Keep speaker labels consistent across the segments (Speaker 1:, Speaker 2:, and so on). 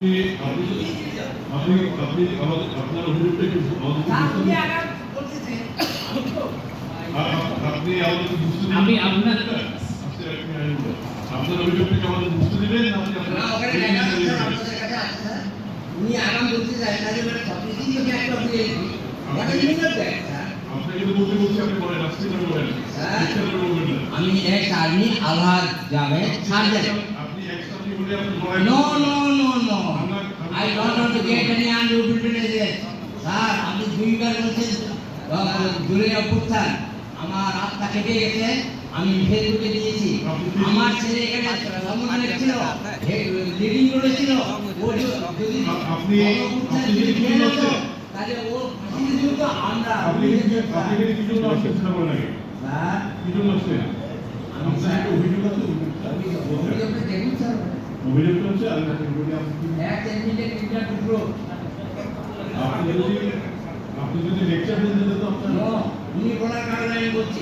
Speaker 1: আপনি আপনার অভিযোগটা আমাদের বুঝতে
Speaker 2: আমি আপনার-
Speaker 1: আস্তে এক মিনিট বলুন। আপনার আমাদের বুঝতে দিবেন না আপনি আপনার
Speaker 3: না ওখানে লেখা আছে আপনাদের কাছে আছে উনি আগাম বলতে চায় তাহলে মানে সবকিছুই যদি একটা VIP what is mean of that
Speaker 1: আপনাকে তো বলতে বলছি আপনি বলেন আস্তে করে বলেন
Speaker 3: হ্যাঁ।
Speaker 1: ইচ্ছা করে বলবেন না
Speaker 4: আমি এক আর্মি আলহাজ জাভেদ সার্জেন্ট
Speaker 1: বলেন
Speaker 4: no no no no I don't want to get any unrepeated sir আপনি দুইবার বলছেন দূরে অভ্যুত্থান। আমার আত্মা কেটে গেছে আমি ফেসবুকে দিয়েছি। আমার ছেলে এখানে সম্মেলনে ছিল লিডিং রোডে ছিল।
Speaker 1: আপনি
Speaker 4: তাহলে ও ফাঁসিতে ঝুলতো, আমরা
Speaker 1: আপনি আপনি এখানে কি জন্য আসছেন সেটা বলেন আগে
Speaker 4: স্যার
Speaker 1: কি জন্য আসছেন আপনার একটা অভিযোগ আছে বলছেন।
Speaker 4: অভিযোগটা দেখুন
Speaker 1: অভিযোগটা হচ্ছে আমি বলি আপনি
Speaker 4: এক সেন্টিমিটার তিনটা টুকরো।
Speaker 1: আপনি যদি আপনি যদি লেকচার দিতে দিতে তো আপনার
Speaker 4: উনি বলার কারণে আমি বলছি।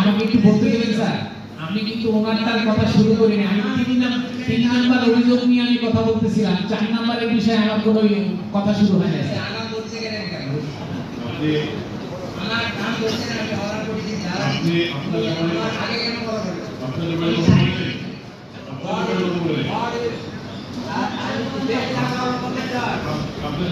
Speaker 2: আমাকে একটু বলতে দেবেন স্যার। আমি কিন্তু ওনার তার কথা শুরু করিনি। আমি তিন নাম- তিন নাম্বার অভিযোগ নিয়ে আমি কথা বলতেছিলাম। চার নাম্বারের বিষয়ে আমার কোনো কথা শুরু হয় না
Speaker 4: আগাম বলতে গেলেন কেন? আমার নাম বলছেন আমি অর্ডার করেছি যারা
Speaker 1: আপনি আপনার
Speaker 4: আমার আগে কেন কথা
Speaker 1: বলেন আপনার ব্যাপারে কথা বলেন আপনার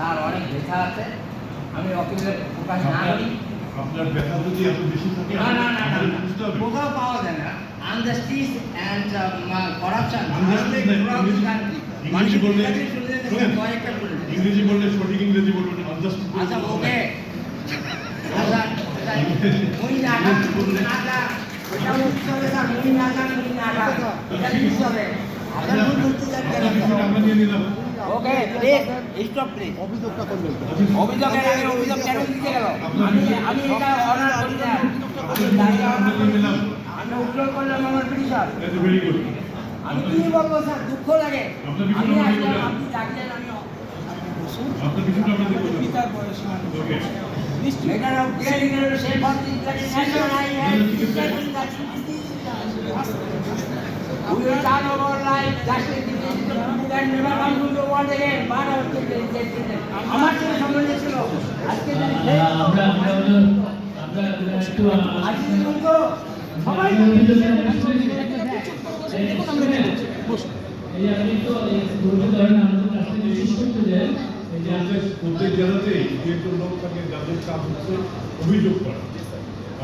Speaker 4: স্যার অনেক ব্যথা আছে। আমি অফিসে প্রকাশ না করি।
Speaker 1: আপনার ব্যথা যদি এত বেশি থাকে
Speaker 4: না না না না কোথাও পাওয়া যায় না। আনজাস্টিস অ্যান্ড করাপশন
Speaker 1: না, ইংরেজি- বললে ইংরেজি বললে সঠিক ইংরেজি বলবেন
Speaker 4: আচ্ছা ওকে। আচ্ছা নাগা মুই নাগা এটা বুঝতে হবে স্যার। মুই নাগা মুই নাগা এটা বুঝতে হবে। আপনার ভুল বুঝতে চান কেন
Speaker 1: আমরা নিয়ে নিলাম।
Speaker 4: ওকে প্লিজ স্টপ প্লিজ
Speaker 5: অভিযোগটা করবেন
Speaker 4: অভিযোগের আগে অভিযোগ কেন দিতে গেল আমি আমি এটা অনার করি না আমি উত্তর করলাম আমার পিটিশন আমি কি বলব স্যার দুঃখ লাগে আমি আসলাম। আপনি ডাকলেন আমি and detecting the We will turn over life, to the আমার
Speaker 1: লোক থাকে যাদের কাজ হচ্ছে অভিযোগ করা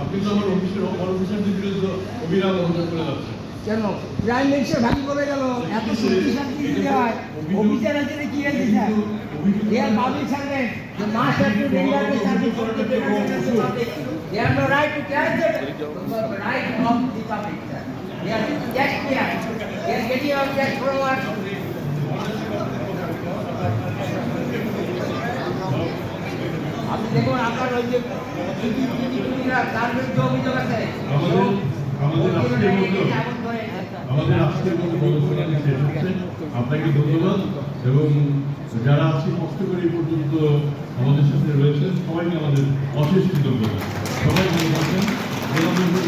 Speaker 1: আপনি তো আমার অফিসের অফিসারদের বিরুদ্ধে অভিরাম অভিযোগ করে যাচ্ছেন
Speaker 4: কেন প্রাইম মিনিস্টার ভাঙি করে গেল এত শক্তি শান্তি দিতে হয় অফিসার আছে কি আছে sir service for the benefit of the public. They have no right to carry the the right of the public. sir. They are tax payer. They are getting out tax from what? আপনি দেখুন আপনার ওই যে তার বিরুদ্ধে অভিযোগ আছে
Speaker 1: আমাদের আমাদের
Speaker 4: করে
Speaker 1: আমাদের আজকের মতো গবেষণা শেষ হচ্ছে। আপনাকে ধন্যবাদ এবং যারা আজকে কষ্ট করে এই পর্যন্ত আমাদের সাথে রয়েছেন, সবাইকে আমাদের অশেষ কৃতজ্ঞতা। সবাই ভালো